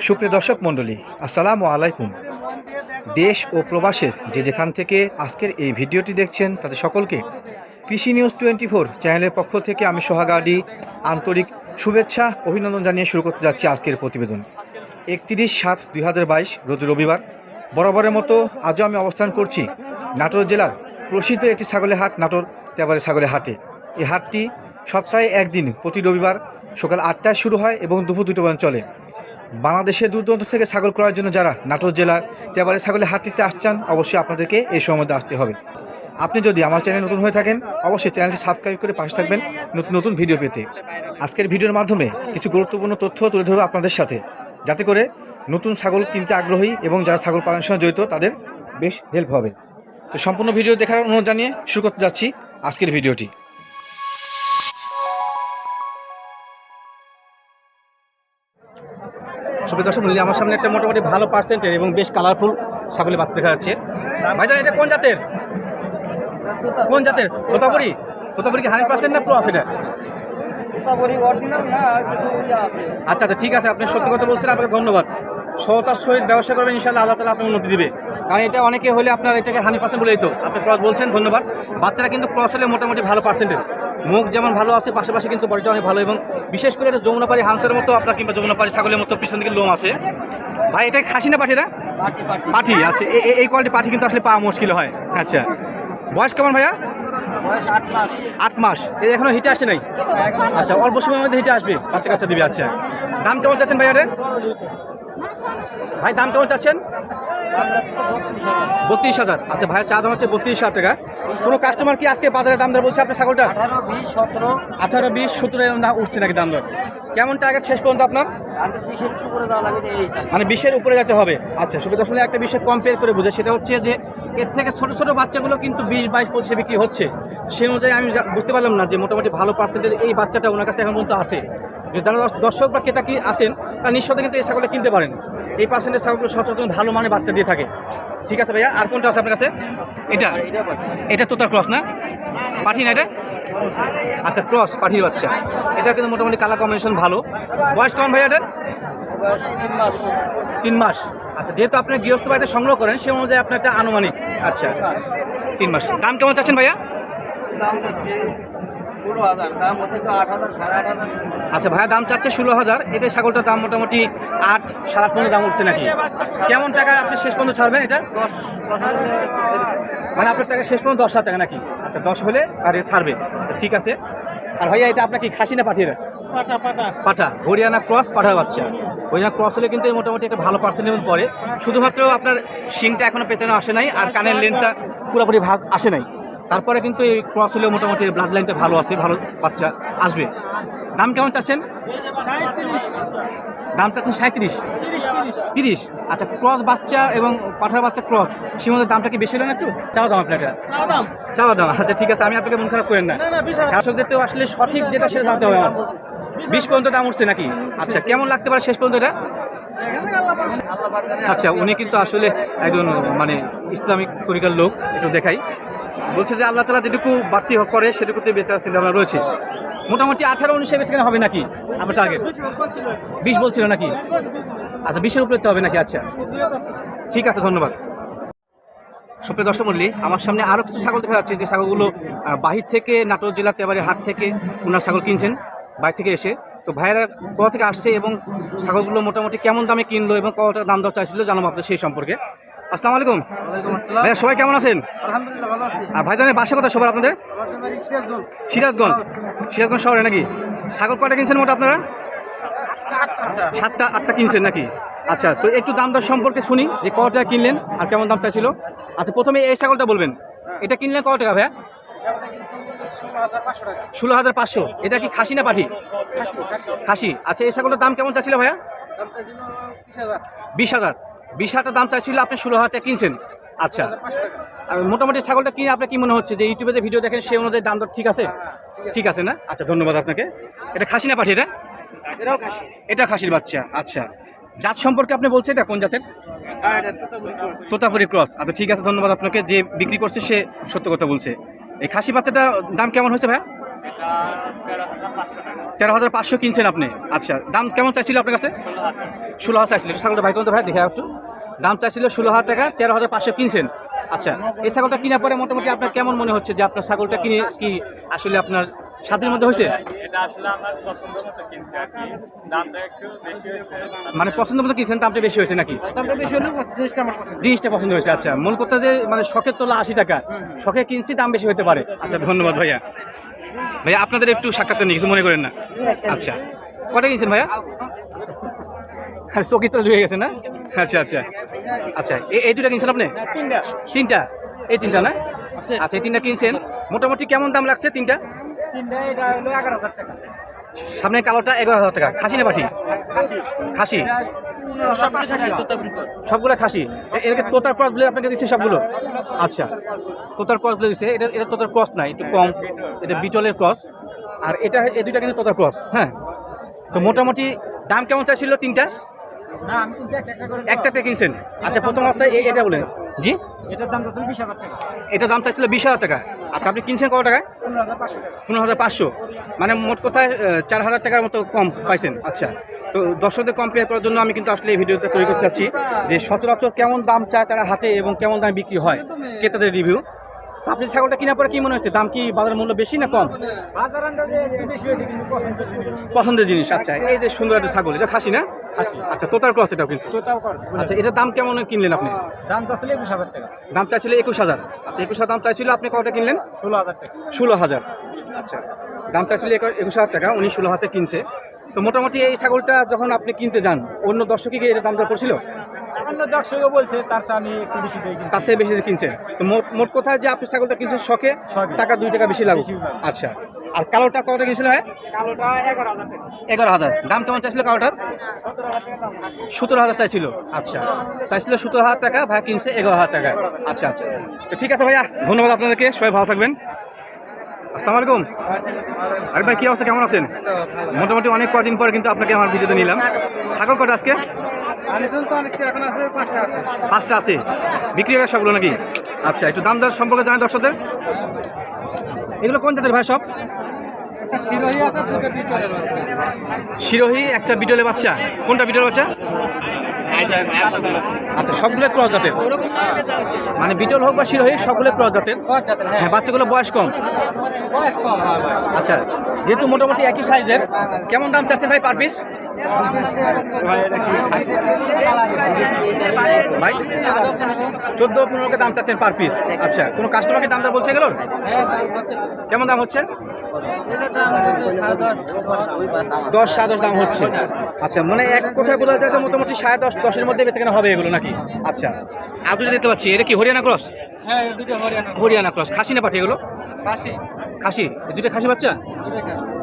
সুপ্রিয় দর্শক মণ্ডলী, আসসালামু আলাইকুম। দেশ ও প্রবাসের যে যেখান থেকে আজকের এই ভিডিওটি দেখছেন, তাদের সকলকে কৃষি নিউজ টোয়েন্টি ফোর চ্যানেলের পক্ষ থেকে আমি সোহাগাডি আন্তরিক শুভেচ্ছা, অভিনন্দন জানিয়ে শুরু করতে যাচ্ছি আজকের প্রতিবেদন। একত্রিশ সাত দুই হাজার বাইশ, রোজ রবিবার। বরাবরের মতো আজও আমি অবস্থান করছি নাটোর জেলার প্রসিদ্ধ একটি ছাগলের হাট, নাটোর তেবারে ছাগলের হাটে। এই হাটটি সপ্তাহে একদিন, প্রতি রবিবার সকাল আটটায় শুরু হয় এবং দুপুর দুটো পর্যন্ত চলে। বাংলাদেশের দূর দূরান্ত থেকে ছাগল ক্রয়ের জন্য যারা নাটোর জেলার তেবারে ছাগলের হাটটিতে আসছেন, অবশ্যই আপনাদেরকে এই সময় আসতে হবে। আপনি যদি আমার চ্যানেল নতুন হয়ে থাকেন, অবশ্যই চ্যানেলটি সাবস্ক্রাইব করে পাশে থাকবেন নতুন নতুন ভিডিও পেতে। আজকের ভিডিওর মাধ্যমে কিছু গুরুত্বপূর্ণ তথ্য তুলে ধরবো আপনাদের সাথে। যাতে করে নতুন ছাগল কিনতে আগ্রহী এবং যারা ছাগল পালনের সঙ্গে জড়িত, তাদের বেশ হেল্প হবে। তো সম্পূর্ণ ভিডিও দেখার অনুরোধ জানিয়ে শুরু করতে যাচ্ছি আজকের ভিডিওটি। সুপ্রিয় দর্শক মন্ডলী, আমার সামনে একটা মোটামুটি ভালো পার্সেন্টের এবং বেশ কালারফুল ছাগলের বাচ্চা দেখা যাচ্ছে। ভাইজান এটা কোন জাতের? কোন জাতের? তোতাপুরি? তোতাপুরি কি হান্ড্রেড পার্সেন্ট না এটা? ইয়ে আছে। আচ্ছা আচ্ছা ঠিক আছে আপনি সত্যি কথা বলছেন আপনাকে ধন্যবাদ। সহতার সহিত ব্যবসা করবেন ইনশাল্লাহ আল্লাহ তালা আপনার উন্নতি দিবে। কারণ এটা অনেকে হলে আপনার এটাকে হান্ড্রেড পার্সেন্ট বলেই তো। আপনি ক্রস বলছেন ধন্যবাদ। বাচ্চারা কিন্তু ক্রস হলে মোটামুটি ভালো পার্সেন্টের মুখ যেমন ভালো আছে পাশাপাশি কিন্তু বডিটা অনেক ভালো এবং বিশেষ করে এটা যমুনাপাড়ি হাঁসের মতো আপনার কিংবা যমুনাপাড়ি ছাগলের মতো পিছন দিকে লোম আছে। ভাই এটা খাসি না পাঠিরা পাঠি আচ্ছা এই কোয়ালিটি পাঠি কিন্তু আসলে পাওয়া মুশকিল হয়। আচ্ছা বয়স কেমন ভাইয়া? আট মাস। আট মাস। এর এখনও হিটে আসছে নাই? আচ্ছা অল্প সময়ের মধ্যে হিটে আসবে। বাচ্চা কাচ্চা দিবে আচ্ছা। দাম কেমন চাচ্ছেন ভাইয়া রে? ভাই দাম কেমন চাচ্ছেন? বত্রিশ হাজার। আচ্ছা ভাইয়া, চা দাম হচ্ছে বত্রিশ হাজার টাকা। কোনো কাস্টমার কি আজকে বাজারে দাম দর বলছে আপনার ছাগলটা আঠারো, বিশ, সতেরো আঠারো বিশ সতেরো উঠছে নাকি দাম দর? কেমন টাকা শেষ পর্যন্ত আপনার? মানে বিশের উপরে যেতে হবে। আচ্ছা সুবিধা আসলে একটা বিষয় কম্পেয়ার করে বুঝে। সেটা হচ্ছে যে, এর থেকে ছোট ছোট বাচ্চাগুলো কিন্তু বিশ, বাইশ, পঁচিশে বিক্রি হচ্ছে। সেই অনুযায়ী আমি বুঝতে পারলাম না যে মোটামুটি ভালো পার্সেন্টেজ এই বাচ্চাটা ওনার কাছে এখন পর্যন্ত আসে যে যারা দর্শক বা ক্রেতা কি আসেন তারা নিঃসন্দেহে কিন্তু এই ছাগলটা কিনতে পারেন। এই পার্সেন্টেজ ছাগলগুলো সচরাচর ভালো মানে বাচ্চা দিয়ে থাকে। ঠিক আছে ভাইয়া? আর কোনটা আছে আপনার কাছে? এটা। এটা এটা তোতার ক্রস না? পাঠি না এটা? আচ্ছা ক্রস পাঠির বাচ্চা। এটা কিন্তু মোটামুটি কালার কম্বিনেশন ভালো। বয়স কেমন ভাইয়া এটার? তিন মাস। আচ্ছা যেহেতু আপনি গৃহস্থ বাড়িতে সংগ্রহ করেন, সে অনুযায়ী আপনার একটা আনুমানিক। আচ্ছা তিন মাস। দাম কেমন চাচ্ছেন ভাইয়া? ষোলো হাজার দাম হচ্ছে তো আট হাজার সাড়ে আট হাজার। আচ্ছা ভাইয়া দাম চাচ্ছে ষোলো হাজার। এটা ছাগলটার দাম মোটামুটি আট সাড়ে আট পর্যন্ত দাম উঠছে নাকি? কেমন টাকা আপনি শেষ পর্যন্ত ছাড়বেন এটা? মানে আপনার টাকা শেষ পর্যন্ত দশ হাজার টাকা নাকি? আচ্ছা দশ হলে আর ছাড়বে। আচ্ছা, ঠিক আছে। আর ভাইয়া এটা আপনার কি খাসি না পাঠিয়ে পাটা পাটা। পাঠা হরিয়ানা ক্রস পাঠার বাচ্চা। হরিয়ানা ক্রস হলে কিন্তু মোটামুটি একটা ভালো পার্সেন্টেজ পড়ে। শুধুমাত্র আপনার শিংটা এখনও পেছনে আসে নাই আর কানের লেনটা পুরোপুরি ভাগ আসে নাই। তারপরে কিন্তু এই ক্রস হলেও মোটামুটি ব্লাড লাইনটা ভালো আছে ভালো বাচ্চা আসবে। দাম কেমন চাচ্ছেন? দাম চাচ্ছেন সাঁত্রিশ তিরিশ আচ্ছা ক্রস বাচ্চা এবং পাঠার বাচ্চা ক্রস সে মধ্যে দামটা কি বেশি হলো না একটু? চাওয়া দাম আপনার এটা চাওয়া দাম। আচ্ছা ঠিক আছে আমি আপনাকে মন খারাপ করেন না। দর্শকদের তো আসলে সঠিক যেটা সেটা জানতে হবে আমার বিশ পর্যন্ত দাম উঠছে নাকি? আচ্ছা কেমন লাগতে পারে শেষ পর্যন্ত এটা? আচ্ছা উনি কিন্তু আসলে একজন মানে ইসলামিক তরিকার লোক একটু দেখাই। বলছে যে আল্লাহ তালা যেটুকু বাড়তি করে সেটুকুতে বেঁচে চিন্তা ভাবনা রয়েছে। মোটামুটি আঠারো উনিশে বেঁচে হবে নাকি আপনার টার্গেট বিশ বলছিল নাকি? আচ্ছা বিশের উপরে হবে নাকি? আচ্ছা। ঠিক আছে, ধন্যবাদ। সুপ্রিয় দর্শক মল্লী আমার সামনে আরও কিছু ছাগল দেখা যাচ্ছে। যে ছাগলগুলো বাহির থেকে, নাটোর জেলাতে এবারে হাট থেকে ওনার ছাগল কিনছেন বাইরে থেকে এসে। তো ভাইয়েরা কোথা থেকে আসছে এবং ছাগলগুলো মোটামুটি কেমন দামে কিনলো এবং কত টাকা দাম দর চাইছিল জানাব আপনাদের সেই সম্পর্কে। আসসালামু আলাইকুম। ওয়ালাইকুম আসসালাম। ভাইয়া সবাই কেমন আছেন? আলহামদুলিল্লাহ ভালো আছি। আর ভাইজানের বাসা কথা সবার আপনাদের? সিরাজগঞ্জ। সিরাজগঞ্জ। সিরাজগঞ্জ শহরে নাকি? ছাগল কয়টা কিনছেন মোটা আপনারা? সাতটা। আটটা কিনছেন নাকি? আচ্ছা তো একটু দাম দর সম্পর্কে শুনি যে কত টাকা কিনলেন আর কেমন দাম চাইছিল আচ্ছা প্রথমে এই ছাগলটা বলবেন। এটা কিনলেন কত টাকা ভাইয়া? ষোলো হাজার পাঁচশো এটা কি খাসি না পাঠি খাসি আচ্ছা এই ছাগলটার দাম কেমন চাচ্ছিল ভাইয়া? বিশ হাজার। বিশ হাজার দাম চাইছিল আপনি ষোলো হাজার টাকা কিনছেন। আচ্ছা। আর মোটামুটি ছাগলটা কিনে আপনার কি মনে হচ্ছে যে ইউটিউবে যে ভিডিও দেখেন সেই অনুযায়ী দাম দর ঠিক আছে? ঠিক আছে না? আচ্ছা ধন্যবাদ আপনাকে। এটা খাসি না পাঠিয়ে এটা? এটাও খাসি। এটা খাসির বাচ্চা আচ্ছা। জাত সম্পর্কে আপনি বলছেন এটা কোন জাতের? হ্যাঁ তোতাপুরি ক্রস। আচ্ছা ঠিক আছে ধন্যবাদ আপনাকে। যে বিক্রি করছে সে সত্য কথা বলছে। এই খাসি বাচ্চাটা দাম কেমন হয়েছে ভাই তেরো হাজার পাঁচশো কিনছেন আপনি? আচ্ছা দাম কেমন চাইছিল আপনার কাছে? ষোলো হাজার। চাইছিল। ছাগলটা ভাই কোনটা ভাই দেখে একটু দাম চাইছিল ষোলো হাজার টাকা তেরো হাজার পাঁচশো কিনছেন। আচ্ছা এই ছাগলটা কেনার পরে মোটামুটি আপনার কেমন মনে হচ্ছে যে আপনার ছাগলটা কিনে কি আসলে আপনার স্বাদের মধ্যে হয়েছে? এটা আসলে আমার পছন্দ মতো কিনছি আর কি। দামটা একটু বেশি হয়েছে। মানে পছন্দ মতো কিনছেন দামটা বেশি হয়েছে নাকি? জিনিসটা পছন্দ। হয়েছে আচ্ছা। মূল কথা যে মানে শখের তোলা আশি টাকা। শখে কিনছি দাম বেশি হতে পারে। আচ্ছা ধন্যবাদ ভাইয়া। ভাইয়া আপনাদের একটু সাক্ষাৎকার নিয়ে কিছু মনে করেন না? আচ্ছা। কটা কিনছেন ভাইয়া? চকি তো হয়ে গেছে না? আচ্ছা আচ্ছা। আচ্ছা এই- দুটা কিনছেন আপনি? তিনটা। তিনটা? এই তিনটা না? আচ্ছা এই তিনটা কিনছেন। মোটামুটি কেমন দাম লাগছে তিনটা? তিনটা এটা হলো এগারো হাজার টাকা। সামনে কালোটা এগারো হাজার টাকা। খাসি না পাঠি খাসি। সবগুলো খাসি এটাকে তোতার ক্রস বলে আপনাকে দিচ্ছে সবগুলো। আচ্ছা। তোতার ক্রস বলে দিচ্ছে। এটা এটা তোতার ক্রস না একটু কম। এটা বিটলের ক্রস। আর এটা এই দুইটা কিন্তু তোতার ক্রস। হ্যাঁ। তো মোটামুটি দাম কেমন চাইছিল তিনটা? একটা কিনছেন। আচ্ছা প্রথম অবস্থায় এটা বলেন। জি? এটার দাম তো বিশ হাজার টাকা। এটা দাম চাইছিল বিশ হাজার টাকা। আচ্ছা আপনি কিনছেন কত টাকায়? পনেরো হাজার পাঁচশো। মানে মোট কোথায় চার হাজার টাকার মতো কম পাইছেন। আচ্ছা তো দর্শকদের কম্পেয়ার করার জন্য আমি কিন্তু আসলে এই ভিডিওটা তৈরি করতে চাচ্ছি যে সচরাচর কেমন দাম চায় তারা হাতে এবং কেমন দামে বিক্রি হয়, ক্রেতাদের রিভিউ আপনি ছাগলটা কেনার পরে কি মনে হচ্ছে? দাম কি বাজার মূল্য বেশি না কম? কিন্তু পছন্দের জিনিস আচ্ছা। এই যে সুন্দর একটা ছাগল এটা খাসি না? আচ্ছা তোতার ক্রস এটাও কিন্তু। তোতাও আচ্ছা এটার দাম কেমন কিনলেন আপনি? দাম চাচ্ছিল একুশ হাজার টাকা। দাম চাইছিল একুশ হাজার। আচ্ছা একুশ হাজার দাম চাইছিল আপনি কটা কিনলেন? ষোলো হাজার টাকা। ষোলো হাজার। আচ্ছা দাম চাইছিল একা- একুশ হাজার টাকা উনি ষোলো হাতে কিনছে। তো মোটামুটি এই ছাগলটা যখন আপনি কিনতে যান অন্য দর্শকই কি এটা দাম দর করছিল? অন্য দর্শকও বলছে তার চেয়ে আমি একটু বেশি দিয়ে কিনছি। তার থেকে বেশি কিনছেন তো মোট মোট কথা যে আপনি ছাগলটা কিনছেন শখে শখে। টাকা দুই টাকা বেশি লাগুক। আচ্ছা। আর কালোটা কটা কিনছিল হ্যাঁ কালোটা এগারো হাজার টাকা। এগারো হাজার। দাম কেমন চাইছিল কালোটার? সতেরো হাজার টাকা দাম। সতেরো হাজার চাইছিল। আচ্ছা। চাইছিল সতেরো হাজার টাকা ভাই কিনছে এগারো হাজার টাকা। আচ্ছা আচ্ছা। তো ঠিক আছে ভাইয়া ধন্যবাদ আপনাদেরকে। সবাই ভালো থাকবেন। আসসালামু আলাইকুম। আরে ভাই কী অবস্থা? কেমন আছেন? মোটামুটি অনেক কদিন পরে কিন্তু আপনাকে আমার ভিডিওতে নিলাম। ছাগল কটা আজকে? পাঁচটা আছে। বিক্রি হয়ে সবগুলো নাকি? আচ্ছা একটু দাম দর সম্পর্কে জানেন দর্শকদের। এগুলো কোন জাতের ভাই সব? শিরোহী একটা বিটলের বাচ্চা। কোনটা বিটলের বাচ্চা? আচ্ছা সবগুলো ক্রস জাতের। মানে বিটল হোক বা শিরোহী সবগুলো ক্রস জাতের। হ্যাঁ। হ্যাঁ বাচ্চাগুলো বয়স কম? বয়স কম আচ্ছা যেহেতু মোটামুটি একই সাইজের কেমন দাম চাচ্ছেন ভাই পার পিস? ভাই চোদ্দ পনেরোকে দাম চাচ্ছেন পার পিস আচ্ছা কোনো কাস্টমারকে দাম দর বলছে গেল কেমন দাম হচ্ছে? দশ সাড়ে দশ দাম হচ্ছে। আচ্ছা মানে এক কোথায় বলা যায় মোটামুটি সাড়ে দশ দশের মধ্যে বেঁচে কেনা হবে এগুলো নাকি? আচ্ছা আর দুটো দেখতে পাচ্ছি এটা কি হরিয়ানা ক্রস হ্যাঁ হরিয়ানা ক্রস খাসি না পাঠি এগুলো? খাসি। এই দুটো খাসি বাচ্চা?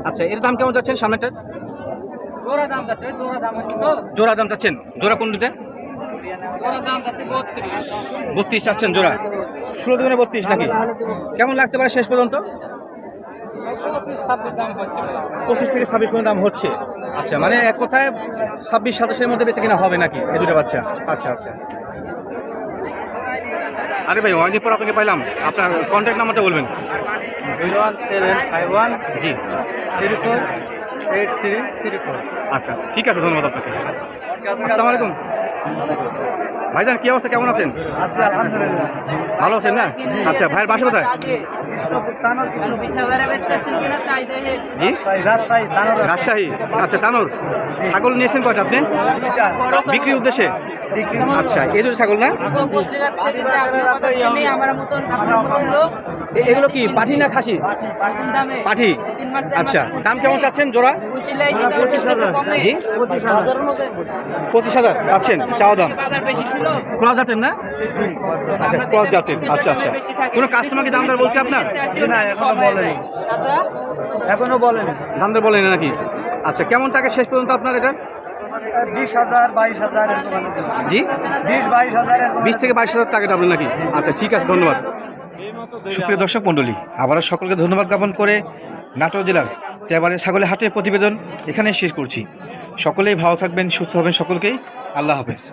আচ্ছা এর দাম কেমন যাচ্ছেন সামনেটা জোড়া দাম চাচ্ছেন? জোড়া কোন দুটা বত্রিশ। চাচ্ছেন জোড়া। ষোলো দুগুণে বত্রিশ নাকি? কেমন লাগতে পারে শেষ পর্যন্ত? পঁচিশ থেকে ছাব্বিশ পর্যন্ত দাম হচ্ছে। আচ্ছা মানে এক কথায় ছাব্বিশ সাতাশের মধ্যে বেঁচে কিনা হবে নাকি এই দুটো বাচ্চা? আচ্ছা আচ্ছা। আরে ভাই অনেকদিন পর আপনাকে পাইলাম। আপনার কন্ট্যাক্ট নাম্বারটা বলবেন। Zero one seven five one জি। Three four eight three three four. আচ্ছা ঠিক আছে ধন্যবাদ আপনাকে। আসসালামু আলাইকুম। ভাইজান কি অবস্থা? কেমন আছেন? আছি আলহামদুলিল্লাহ। ভালো আছেন না? আচ্ছা ভাইয়ের বাসা কোথায়? জি? রাজশাহী রাজশাহী আচ্ছা তানোর। ছাগল নিয়েছেন কয়টা আপনি? বিক্রির উদ্দেশ্যে? আচ্ছা এই দুটো ছাগল না? আপনার এগুলো কি পাঠি না খাসি? পাঠি। আচ্ছা দাম কেমন চাচ্ছেন জোড়া? জি? পঁচিশ হাজার। চাচ্ছেন চাও দাম। ক্রস জাতের না? আচ্ছা ক্রস জাতের আচ্ছা আচ্ছা। কোনো কাস্টমার কি দাম দর বলছে আপনার? না এখনও বলেনি। এখনও বলেনি। দাম দর বলেন না নাকি? আচ্ছা কেমন থাকে শেষ পর্যন্ত আপনার এটা? বিশ হাজার বাইশ হাজার জি? বিশ বাইশ হাজার বিশ থেকে বাইশ হাজার টাকা ডাবলেন নাকি? আচ্ছা ঠিক আছে ধন্যবাদ। সুপ্রিয় দর্শক মণ্ডলী, আবারও সকলকে ধন্যবাদ জ্ঞাপন করে নাটোর জেলার তেবারে ছাগলের হাটের প্রতিবেদন এখানে শেষ করছি। সকলেই ভালো থাকবেন, সুস্থ হবেন সকলকেই। আল্লাহ হাফেজ।